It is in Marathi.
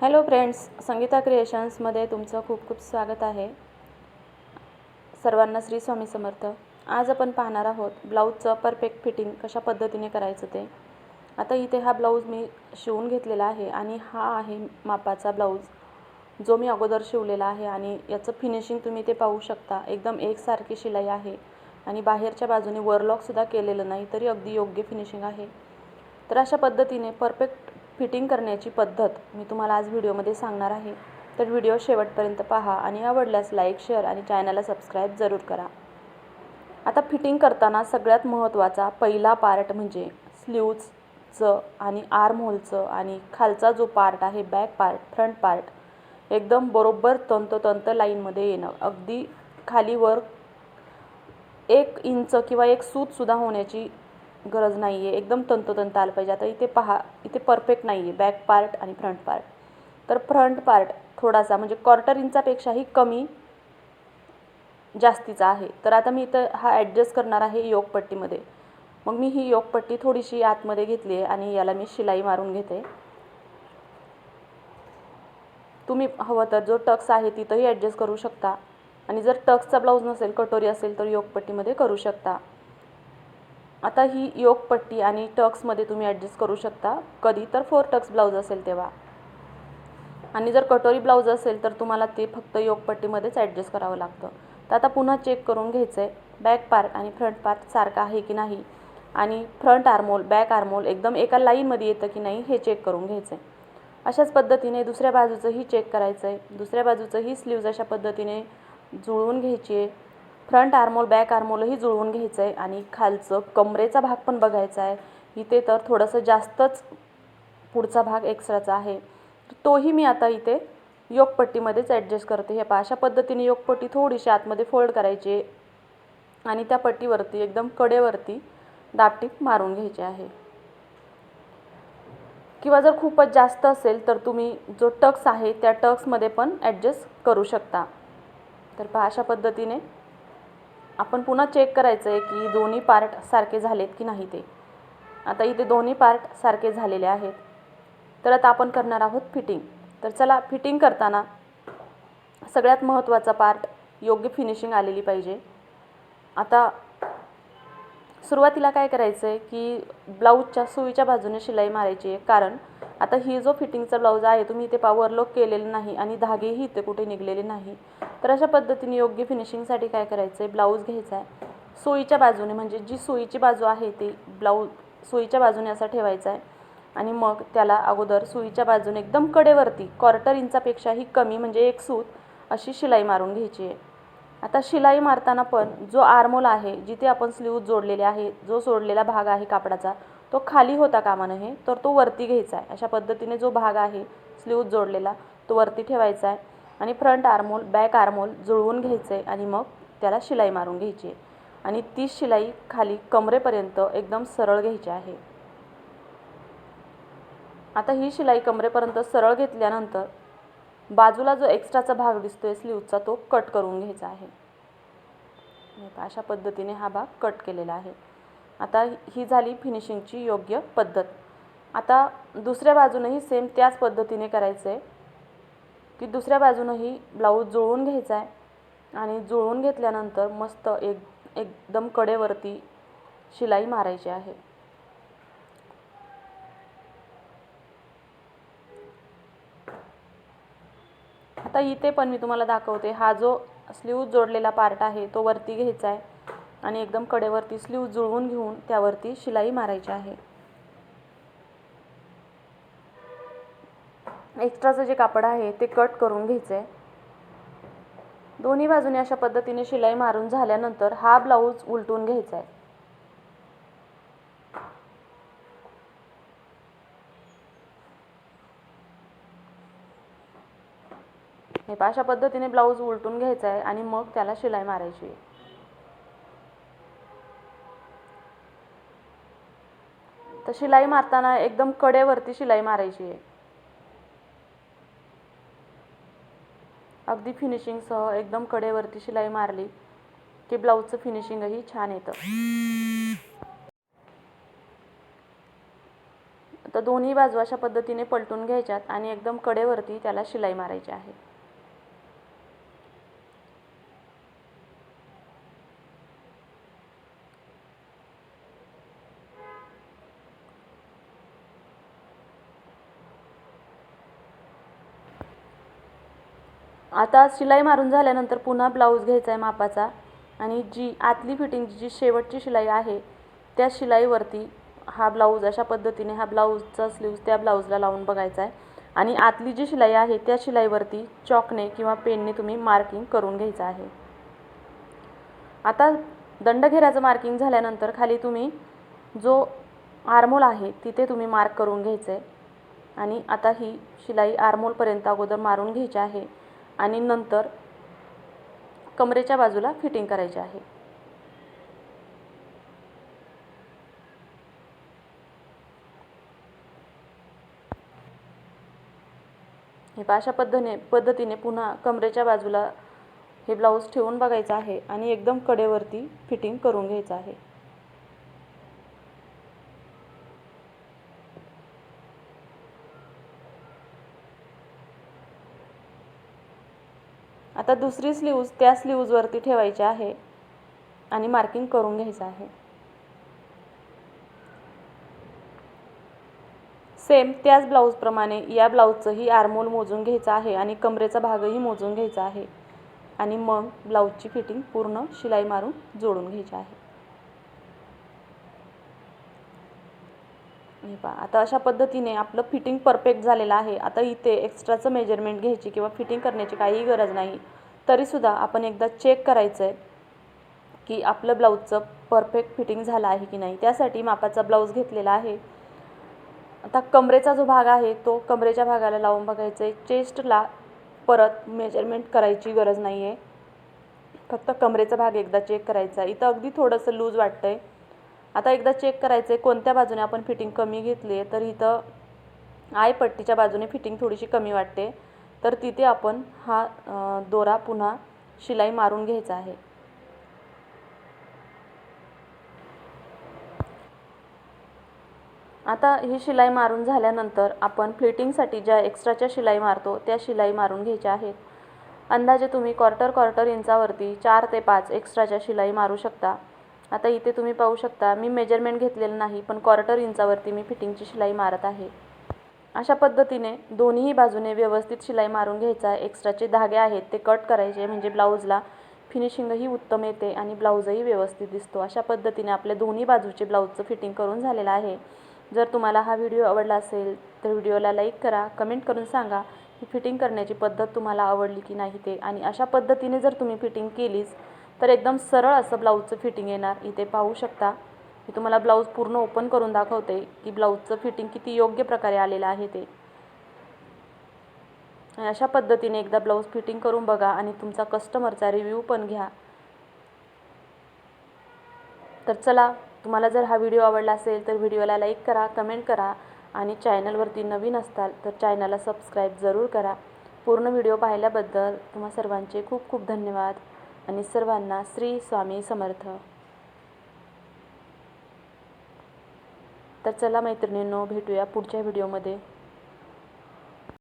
हॅलो फ्रेंड्स संगीता क्रिएशन्समध्ये तुमचं खूप खूप स्वागत आहे. सर्वांना श्री स्वामी समर्थ. आज आपण पाहणार आहोत ब्लाऊजचं परफेक्ट फिटिंग कशा पद्धतीने करायचं ते. आता इथे हा ब्लाऊज मी शिवून घेतलेला आहे आणि हा आहे मापाचा ब्लाऊज जो मी अगोदर शिवलेला आहे आणि याचं फिनिशिंग तुम्ही ते पाहू शकता. एकदम एकसारखी शिलाई आहे आणि बाहेरच्या बाजूने वरलॉकसुद्धा केलेलं नाही तरी अगदी योग्य फिनिशिंग आहे. तर अशा पद्धतीने परफेक्ट फिटिंग करण्याची पद्धत मी तुम्हाला आज व्हिडिओमध्ये सांगणार आहे. तर व्हिडिओ शेवटपर्यंत पहा आणि आवडल्यास लाईक शेअर आणि चॅनलला सबस्क्राईब जरूर करा. आता फिटिंग करताना सगळ्यात महत्त्वाचा पहिला पार्ट म्हणजे स्लीव्जचं आणि आर्म होलचं आणि खालचा जो पार्ट आहे बॅक पार्ट फ्रंट पार्ट एकदम बरोबर तंतोतंत लाईनमध्ये येणं. अगदी खालीवर एक इंच किंवा एक सूतसुद्धा होण्याची गरज नाही आहे एकदम तंतोतंत आलं पाहिजे. आता इथे पहा इथे परफेक्ट नाही आहे बॅक पार्ट आणि फ्रंट पार्ट तर फ्रंट पार्ट थोडासा म्हणजे क्वार्टर इंचापेक्षाही कमी जास्तीचा आहे. तर आता मी इथं हा ॲडजस्ट करणार आहे योगपट्टीमध्ये. मग मी ही योगपट्टी थोडीशी आतमध्ये घेतली आहे आणि याला मी शिलाई मारून घेते. तुम्ही हवं तर जो टक्स आहे तिथंही ॲडजस्ट करू शकता. आणि जर टक्सचा ब्लाऊज नसेल कटोरी असेल तर योगपट्टीमध्ये करू शकता. आता ही योगपट्टी आणि टक्समध्ये तुम्ही ॲडजस्ट करू शकता. कधी तर फोर टक्स ब्लाऊज असेल तेव्हा. आणि जर कटोरी ब्लाऊज असेल तर तुम्हाला ते फक्त योगपट्टीमध्येच ॲडजस्ट करावं लागतं. तर आता पुन्हा चेक करून घ्यायचं आहे बॅक पार्ट आणि फ्रंट पार्ट सारखा आहे की नाही? आणि फ्रंट आर्मोल बॅक आर्मोल एकदम एका लाईनमध्ये येतं की नाही हे चेक करून घ्यायचं आहे अशाच पद्धतीने दुसऱ्या बाजूचंही चेक करायचं आहे दुसऱ्या बाजूचंही स्लीव्ज अशा पद्धतीने जुळवून घ्यायची आहे. फ्रंट आर्मोल बॅक आर्मोलही जुळवून घ्यायचं आहे आणि खालचं कमरेचा भाग पण बघायचा आहे. इथे तर थोडंसं जास्तच पुढचा भाग एक्स्ट्राचा आहे. तोही मी आता इथे योगपट्टीमध्येच ॲडजस्ट करते. हे पा अशा पद्धतीने योगपट्टी थोडीशी आतमध्ये फोल्ड करायची आणि त्या पट्टीवरती एकदम कडेवरती दापटीप मारून घ्यायची आहे. किंवा जर खूपच जास्त असेल तर तुम्ही जो टक्स आहे त्या टक्समध्ये पण ॲडजस्ट करू शकता. तर पहा अशा पद्धतीने आपण पुन्हा चेक करायचं आहे की दोन्ही पार्ट सारखे झालेत की नाही ते. आता इथे दोन्ही पार्ट सारखे झालेले आहेत. तर आता आपण करणार आहोत फिटिंग तर चला फिटिंग करताना सगळ्यात महत्त्वाचा पार्ट योग्य फिनिशिंग आलेली पाहिजे. आता सुरुवातीला काय करायचं आहे की ब्लाऊजच्या सुईच्या बाजूने शिलाई मारायची आहे. कारण आता ही जो फिटिंगचा ब्लाऊज आहे तुम्ही इथे पावरलोक केलेलं नाही आणि धागेही इथे कुठे निघलेले नाही. तर अशा पद्धतीने योग्य फिनिशिंगसाठी काय करायचं आहे ब्लाऊज घ्यायचा आहे. सुईच्या बाजूने म्हणजे जी सुईची बाजू आहे ती ब्लाऊज सुईच्या बाजूने असा ठेवायचा आहे. आणि मग त्याला अगोदर सुईच्या बाजूने एकदम कडेवरती क्वार्टर इंचापेक्षाही कमी म्हणजे एक सूत अशी शिलाई मारून घ्यायची आहे. आता शिलाई मारताना पण जो आर्मोल आहे जिथे आपण स्लीव जोडलेले आहे जो सोडलेला भाग आहे कापडाचा तो खाली होता कामा नये तर तो वरती घ्यायचा आहे. अशा पद्धतीने जो भाग आहे स्लीव जोडलेला तो वरती ठेवायचा आहे आणि फ्रंट आर्मोल बॅक आर्मोल जुळवून घ्यायचं आहे आणि मग त्याला शिलाई मारून घ्यायची आहे. आणि ती शिलाई खाली कमरेपर्यंत एकदम सरळ घ्यायची आहे. आता ही शिलाई कमरेपर्यंत सरळ घेतल्यानंतर बाजूला जो एक्स्ट्राचा भाग दिसतोय स्लीवचा तो कट करून घ्यायचा आहे. अशा पद्धतीने हा भाग कट केलेला आहे. आता ही झाली फिनिशिंगची योग्य पद्धत. आता दुसऱ्या बाजूनही सेम त्याच पद्धतीने करायचं आहे की दुसऱ्या बाजूनंही ब्लाऊज जुळवून घ्यायचा आहे आणि जुळवून घेतल्यानंतर मस्त एक एकदम कडेवरती शिलाई मारायची आहे. आता इथे पण मी तुम्हाला दाखवते हा जो स्लीव जोडलेला पार्ट आहे तो वरती घ्यायचा आहे आणि एकदम कडेवरती स्लीव जुळवून घेऊन त्यावरती शिलाई मारायची आहे. एक्स्ट्राचं जे कापड आहे ते कट करून घ्यायचं आहे. दोन्ही बाजूने अशा पद्धतीने शिलाई मारून झाल्यानंतर हा ब्लाऊज उलटून घ्यायचा आहे. हे अशा पद्धतीने ब्लाऊज उलटून घ्यायचा आहे आणि मग त्याला शिलाई मारायची आहे. तर शिलाई मारताना एकदम कडेवरती शिलाई मारायची आहे. अगदी फिनिशिंगसह एकदम कडेवरती शिलाई मारली की ब्लाऊजचं फिनिशिंगही छान येतं. तर दोन्ही बाजू अशा पद्धतीने पलटून घ्यायच्यात आणि एकदम कडेवरती त्याला शिलाई मारायची आहे. आता शिलाई मारून झाल्यानंतर पुन्हा ब्लाऊज घ्यायचा आहे मापाचा. आणि जी आतली फिटिंगची जी शेवटची शिलाई आहे त्या शिलाईवरती हा ब्लाऊज अशा पद्धतीने हा ब्लाऊजचा स्लीव्ज त्या ब्लाऊजला लावून बघायचा आहे. आणि आतली जी शिलाई आहे त्या शिलाईवरती चॉकने किंवा पेनने तुम्ही मार्किंग करून घ्यायचं आहे. आता दंडघेऱ्याचं मार्किंग झाल्यानंतर खाली तुम्ही जो आर्मोल आहे तिथे तुम्ही मार्क करून घ्यायचं आहे. आणि आता ही शिलाई आर्मोलपर्यंत अगोदर मारून घ्यायची आहे. आणि नंतर कमरेच्या बाजूला फिटिंग करायची आहे. हे अशा पद्धतीने पद्धतीने पुन्हा कमरेच्या बाजूला हे ब्लाऊज ठेवून बघायचं आहे आणि एकदम कडेवरती फिटिंग करून घ्यायचं आहे. आता दुसरी स्लीव्ज त्या स्लीव्जवरती ठेवायची आहे आणि मार्किंग करून घ्यायचं आहे. सेम त्याच ब्लाऊजप्रमाणे या ब्लाऊजचंही आरमोल मोजून घ्यायचं आहे आणि कमरेचा भागही मोजून घ्यायचा आहे. आणि मग ब्लाऊजची फिटिंग पूर्ण शिलाई मारून जोडून घ्यायची आहे. हे पहा. आता अशा पद्धतीने आपलं फिटिंग परफेक्ट झालेलं आहे. आता इथे एक्स्ट्राचं मेजरमेंट घ्यायची किंवा फिटिंग करण्याची काहीही गरज नाही. तरीसुद्धा आपण एकदा चेक करायचं आहे की आपलं ब्लाऊजचं परफेक्ट फिटिंग झालं आहे की नाही. त्यासाठी मापाचा ब्लाऊज घेतलेला आहे. आता कमरेचा जो भाग आहे तो कमरेच्या भागाला लावून बघायचं आहे चेस्टला परत मेजरमेंट करायची गरज नाही आहे फक्त कमरेचा भाग एकदा चेक करायचा. आहे इथं अगदी थोडंसं लूज वाटतं आहे आता एकदा चेक करायचं आहे कोणत्या बाजूने आपण फिटिंग कमी घेतली आहे तर इथं आयपट्टीच्या बाजूने फिटिंग थोडीशी कमी वाटते. तर तिथे आपण हा दोरा पुन्हा शिलाई मारून घ्यायचा आहे. आता ही शिलाई मारून झाल्यानंतर आपण फिटिंगसाठी ज्या एक्स्ट्राच्या शिलाई मारतो त्या शिलाई मारून घ्यायच्या आहेत. अंदाजे तुम्ही क्वार्टर क्वार्टर इंचावरती चार ते पाच एक्स्ट्राच्या शिलाई मारू शकता. आता इथे तुम्ही पाहू शकता मी मेजरमेंट घेतलेलं नाही पण क्वार्टर इंचावरती मी फिटिंगची शिलाई मारत आहे. अशा पद्धतीने दोन्ही बाजूने व्यवस्थित शिलाई मारून घ्यायचा. एक्स्ट्राचे धागे आहेत ते कट करायचे म्हणजे ब्लाऊजला फिनिशिंगही उत्तम येते आणि ब्लाऊजही व्यवस्थित दिसतो. अशा पद्धतीने आपल्या दोन्ही बाजूचे ब्लाऊजचं फिटिंग करून झालेलं आहे. जर तुम्हाला हा व्हिडिओ आवडला असेल तर व्हिडिओला लाईक करा कमेंट करून सांगा ही फिटिंग करण्याची पद्धत तुम्हाला आवडली की नाही ते. आणि अशा पद्धतीने जर तुम्ही फिटिंग केलीच तर एकदम सरळ असं ब्लाऊजचं फिटिंग येणार. इथे पाहू शकता. मी तुम्हाला ब्लाऊज पूर्ण ओपन करून दाखवते की ब्लाऊजचं फिटिंग किती योग्य प्रकारे आलेलं आहे ते. अशा पद्धतीने एकदा ब्लाऊज फिटिंग करून बघा आणि तुमचा कस्टमरचा रिव्ह्यू पण घ्या. तर चला तुम्हाला जर हा व्हिडिओ आवडला असेल तर व्हिडिओला लाईक करा कमेंट करा आणि चॅनलवरती नवीन असताल तर चॅनलला सबस्क्राईब जरूर करा. पूर्ण व्हिडिओ पाहिल्याबद्दल तुम्हा सर्वांचे खूप खूप धन्यवाद. आणि सर्वांना श्री स्वामी समर्थ. तर चला मैत्रिणींनो भेटूया पुढच्या व्हिडिओमध्ये